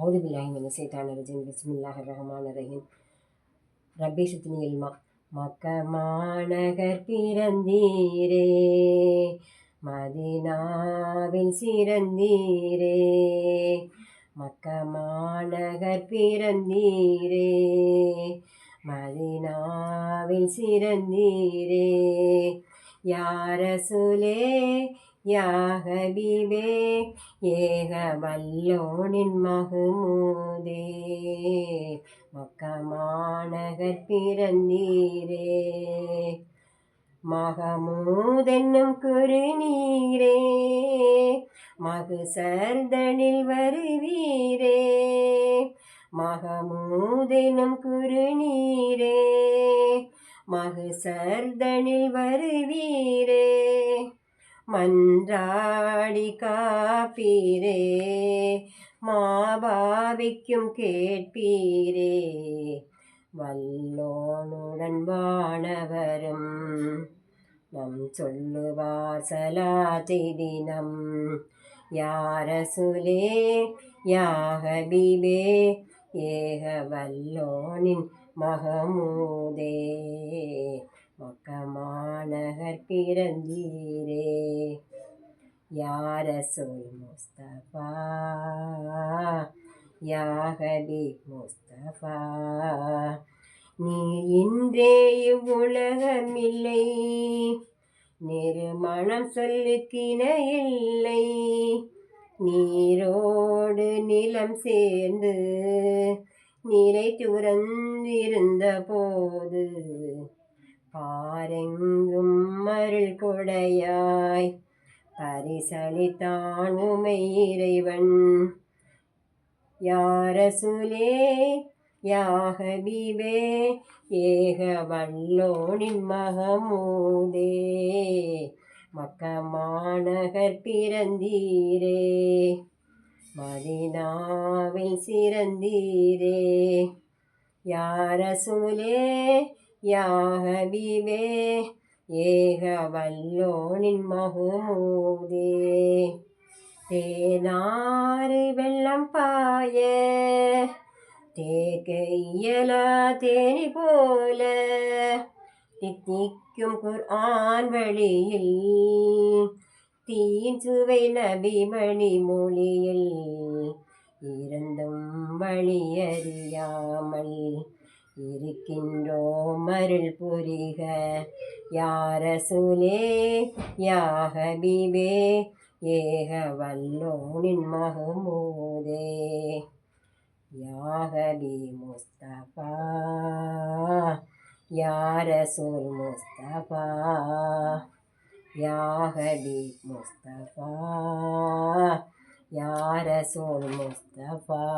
أعوذ بالله من الشيطان الرجيم بسم الله الرحمن الرحيم ربي شتني الماء Mecca മാണകർ പിറന്നീരേ മദിനാവിൽ ചിരന്നീരേ Mecca മാണകർ പിറന്നീരേ മദിനാവിൽ ചിരന്നീരേ യാരസുലേ யாகபிபே ஏக வல்லோனின் மகுமூதே. மக்கமானகர் பிறந்தீரே. மகமூதென்னும் குறுநீரே. மகு சர்தனில் வருவீரே. மகமூதெனும் குறுநீரே. மகு சர்தனில் வருவீரே. மன்றாடி காப்பீரே மாபாவிக்கும் கேட்பீரே வல்லோனுடன் வானவரும் நம் சொல்லுவார் சலாதி தினம் யார சுலே யாகபிபே ஏக வல்லோனின் மகமூதே மக்கமாநகர் பிறந்தீரே யார சொல் முஸ்தபா? யாகபி முஸ்தபா? நீ இன்றே இவ்வுலகமில்லை. நிறுமணம் சொல்லுக்கின இல்லை. நீரோடு நிலம் சேர்ந்து நீரை துறந்திருந்த போது பாரெங்கும் மருள் கொடையாய். பரிசளித்தான் உமை இறைவன். யாரசுலே யாகபீபே ஏக வல்லோனின் மகமூதே. மக்கமாநகர் பிறந்தீரே மதினாவில் சிறந்தீரே. யாரசுலே யாகபீபே ஏக வல்லோனின் மகுமூதே. தேனாறு வெள்ளம் பாய தேக்க தேனி போல. தித்திக்கும் குர்ஆன் வழியில் தீன் சுவை நபிமணி மொழியில் இருந்தும் வழியறியாமல் இருக்கின்றோம் அருள் புரிக. யார சுலே யாகபிபே? ஏக வல்லோனின் மகமூதே. யாகபி முஸ்தபா? யாரசூல் முஸ்தபா? யாகபி முஸ்தபா? யாரசூல் முஸ்தபா?